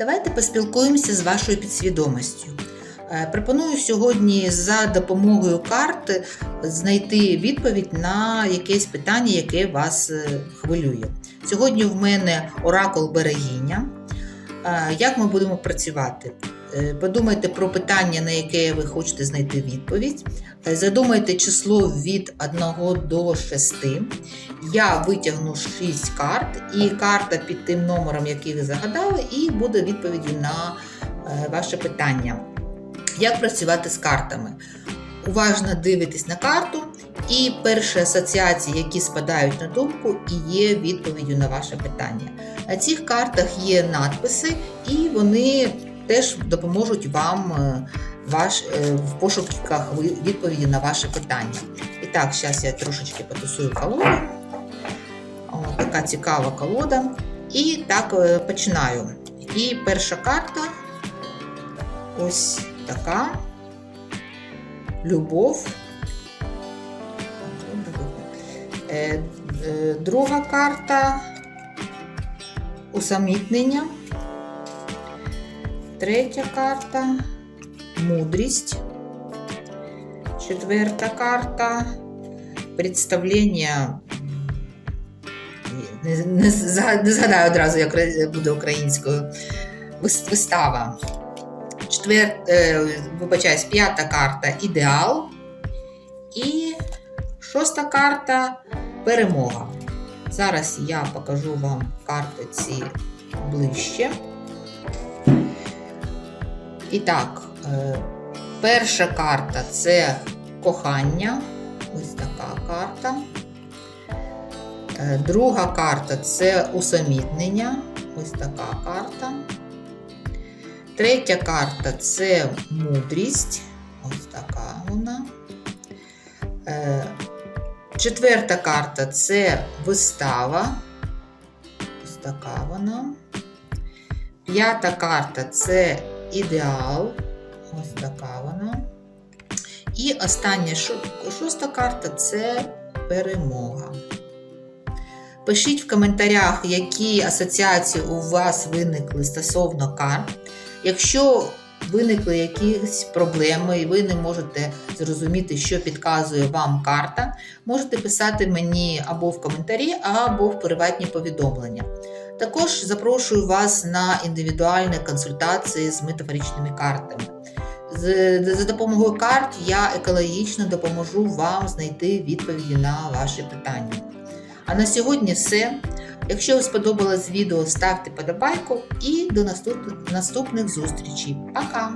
Давайте поспілкуємося з вашою підсвідомістю. Е, Пропоную сьогодні за допомогою карт знайти відповідь на якесь питання, яке вас е, хвилює. Сьогодні в мене оракул берегиня. Е, Як ми будемо працювати? Е, Подумайте про питання, на яке ви хочете знайти відповідь. Е, Задумайте число від 1 до 6. Я витягну 6 карт, і карта під тим номером, який ви загадали, і буде відповіддю на е, ваше питання. Як працювати з картами? Уважно дивитесь на карту, і перші асоціації, які спадають на думку, і є відповіддю на ваше питання. На цих картах є надписи, і вони теж допоможуть вам е, ваш, е, в пошуках відповіді на ваше питання. І так, зараз я трошечки потусую колоду. О, така цікава колода. І так е, починаю. І перша карта ось така. Любов. Друга карта усамітнення. Третя карта мудрість. Четверта карта представлення. Не, не, згадаю одразу, як буде українською. Вистава. Четвер, е, вибачаюсь, п'ята карта ідеал. І шоста карта перемога. Зараз я покажу вам карти ці ближче. І так, е, перша карта це кохання. Ось така карта. Е, Друга карта це усамітнення. Ось така карта. Третя карта це мудрість. Ось така вона. Е, Четверта карта це вистава. Ось така вона. П'ята карта це ідеал. Ось така вона. І остання шоста карта це перемога. Пишіть в коментарях, які асоціації у вас виникли стосовно карт. Якщо виникли якісь проблеми і ви не можете зрозуміти, що підказує вам карта, можете писати мені або в коментарі, або в приватні повідомлення. Також запрошую вас на індивідуальні консультації з метафоричними картами. За допомогою карт я екологічно допоможу вам знайти відповіді на ваші питання. А на сьогодні все. Якщо вам сподобалось відео, ставте подобайку і до наступних зустрічей. Пока!